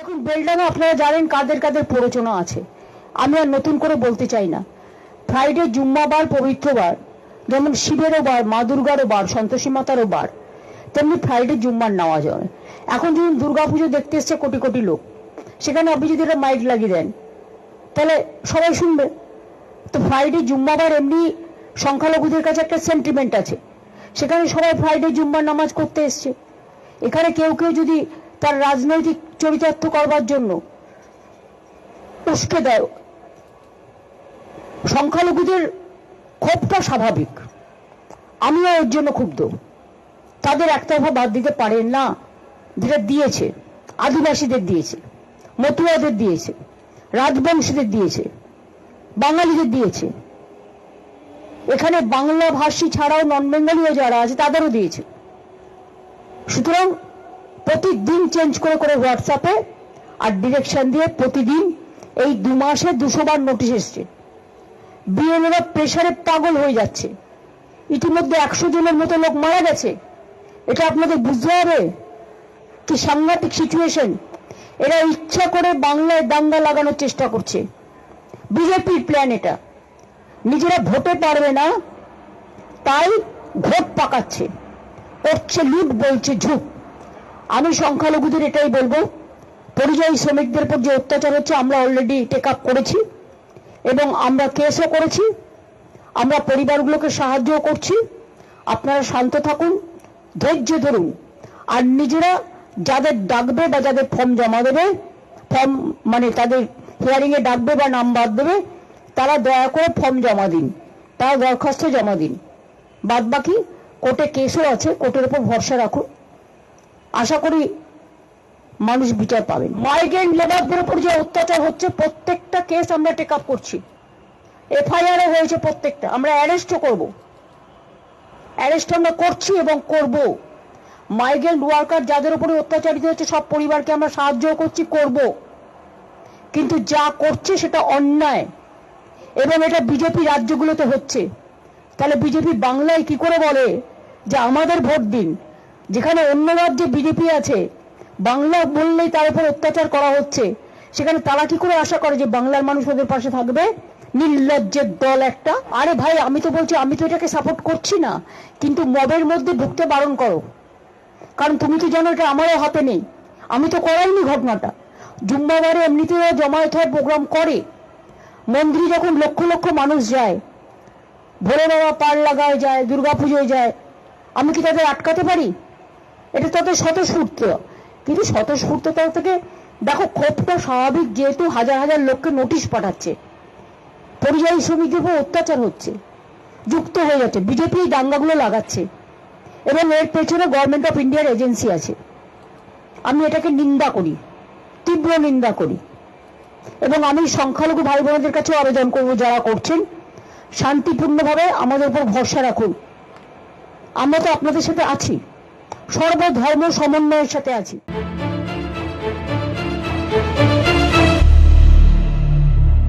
দেখুন বেলডাঙা আপনারা জানেন কাদের কাদের প্ররোচনা আছে। আমি আর নতুন করে বলতে চাই না। ফ্রাইডে জুম্মাবার পবিত্রবার যেমন শিবেরও বার, মা দুর্গারও বার, সন্তোষী মাতারও বার। তেমনি ফ্রাইডে জুম্মার নেওয়া যায় এখন যখন দুর্গাপুজো দেখতে এসছে কোটি কোটি লোক, সেখানে আপনি যদি একটা মাইক লাগিয়ে দেন, তাহলে সবাই শুনবে। তো ফ্রাইডে জুম্মাবার এমনি সংখ্যালঘুদের কাছে একটা সেন্টিমেন্ট আছে। সেখানে সবাই ফ্রাইডে জুম্মার নামাজ করতে এসছে। এখানে কেউ কেউ যদি তার রাজনৈতিক চরিতার্থ করবার জন্য উস্কে দেয়। সংখ্যালঘুদের ক্ষোভটা স্বাভাবিক। আমিও এর জন্য ক্ষুব্ধ। তাদের একতরফা বাদ দিতে পারেন না। যেটা দিয়েছে। আদিবাসীদের দিয়েছে। মতুয়াদের দিয়েছে। রাজবংশীদের দিয়েছে। বাঙালিদের দিয়েছে। এখানে বাংলা ভাষী ছাড়াও নন বেঙ্গলীয় যারা আছে, তাদেরও দিয়েছে। সুতরাং প্রতিদিন চেঞ্জ করে করে হোয়াটসঅ্যাপে আর ডিরেকশন দিয়ে প্রতিদিন এই দু মাসে দুশো বার নোটিশ এসছে। বিএলএরা প্রেশারে পাগল হয়ে যাচ্ছে। ইতিমধ্যে একশো জনের মতো লোক মারা গেছে। এটা আপনাদের বুঝতে হবে কি সাংঘাতিক সিচুয়েশন এরা ইচ্ছা করে বাংলায় দাঙ্গা লাগানোর চেষ্টা করছে। বিজেপির প্ল্যান এটা। নিজেরা ভোটে পারবে না, তাই ভোট পাকাচ্ছে। করছে লুট বলছে ঝুঁক আমি সংখ্যালঘুদের এটাই বলব, পরিযায়ী শ্রমিকদের উপর যে অত্যাচার হচ্ছে, আমরা অলরেডি টেক আপ করেছি এবং আমরা কেসও করেছি, আমরা পরিবারগুলোকে সাহায্যও করছি। আপনারা শান্ত থাকুন, ধৈর্য ধরুন, আর নিজেরা যাদের ডাকবে বা যাদের ফর্ম জমা দেবে ফর্ম মানে তাদের হিয়ারিং এ ডাকবে বা নাম বাদ দেবে, তারা দয়া করে ফর্ম জমা দিন, তারা দরখাস্ত জমা দিন। বাদ বাকি কোর্টে কেসও আছে, কোর্টের উপর ভরসা রাখুন। আশা করি মানুষ বিচার পাবেন মাইগ্রেন্ট লেবারদের উপর যে অত্যাচার হচ্ছে, প্রত্যেকটা কেস আমরা টেক আপ করছি। এফআইআরও হয়েছে প্রত্যেকটা। আমরা অ্যারেস্টও করব। অ্যারেস্ট আমরা করছি এবং করব। মাইগ্রেন্ট ওয়ার্কার যাদের উপরে অত্যাচারিত হচ্ছে, সব পরিবারকে আমরা সাহায্য করছি, করব। কিন্তু যা করছে সেটা অন্যায়। এবং এটা বিজেপি রাজ্যগুলোতে হচ্ছে। তাহলে বিজেপি বাংলায় কি করে বলে যে আমাদের ভোট দিন? যেখানে অন্য রাজ্যে বিজেপি আছে, বাংলা বললেই তার উপর অত্যাচার করা হচ্ছে, সেখানে তারা কি করে আশা করে যে বাংলার মানুষ ওদের পাশে থাকবে? নির্লজ্জের দল একটা। আরে ভাই, আমি তো বলছি, আমি তো এটাকে সাপোর্ট করছি না, কিন্তু মবের মধ্যে ঢুকতে বারণ করো। কারণ তুমি তো জানো এটা আমারও হাতে নেই। আমি তো করাইনি ঘটনাটা। জুম্মাবারে এমনিতেও জমায়েত হয়ে প্রোগ্রাম করে। মন্দিরে যখন লক্ষ লক্ষ মানুষ যায় ভোলে বাবা পাড় লাগায় যায়, দুর্গাপুজোয় যায়, আমি কি তাদের আটকাতে পারি? এটা তাদের স্বতঃস্ফূর্ত। কিন্তু স্বতঃস্ফূর্ততা থেকে দেখো, ক্ষোভটা স্বাভাবিক যেহেতু হাজার হাজার লোককে নোটিশ পাঠাচ্ছে। পরিযায়ী শ্রমিকদের উপর অত্যাচার হচ্ছে, যুক্ত হয়ে যাচ্ছে, বিজেপি দাঙ্গাগুলো লাগাচ্ছে। এবং এর পেছনে গভর্নমেন্ট অফ ইন্ডিয়ার এজেন্সি আছে। আমি এটাকে নিন্দা করি, তীব্র নিন্দা করি। এবং আমি সংখ্যালঘু ভাই বোনদের কাছেও আবেদন করব, যারা করছেন। শান্তিপূর্ণভাবে আমাদের উপর ভরসা রাখুন। আমরা তো আপনাদের সাথে আছি। সর্বধর্ম সমন্বয়ের সাথে আছি।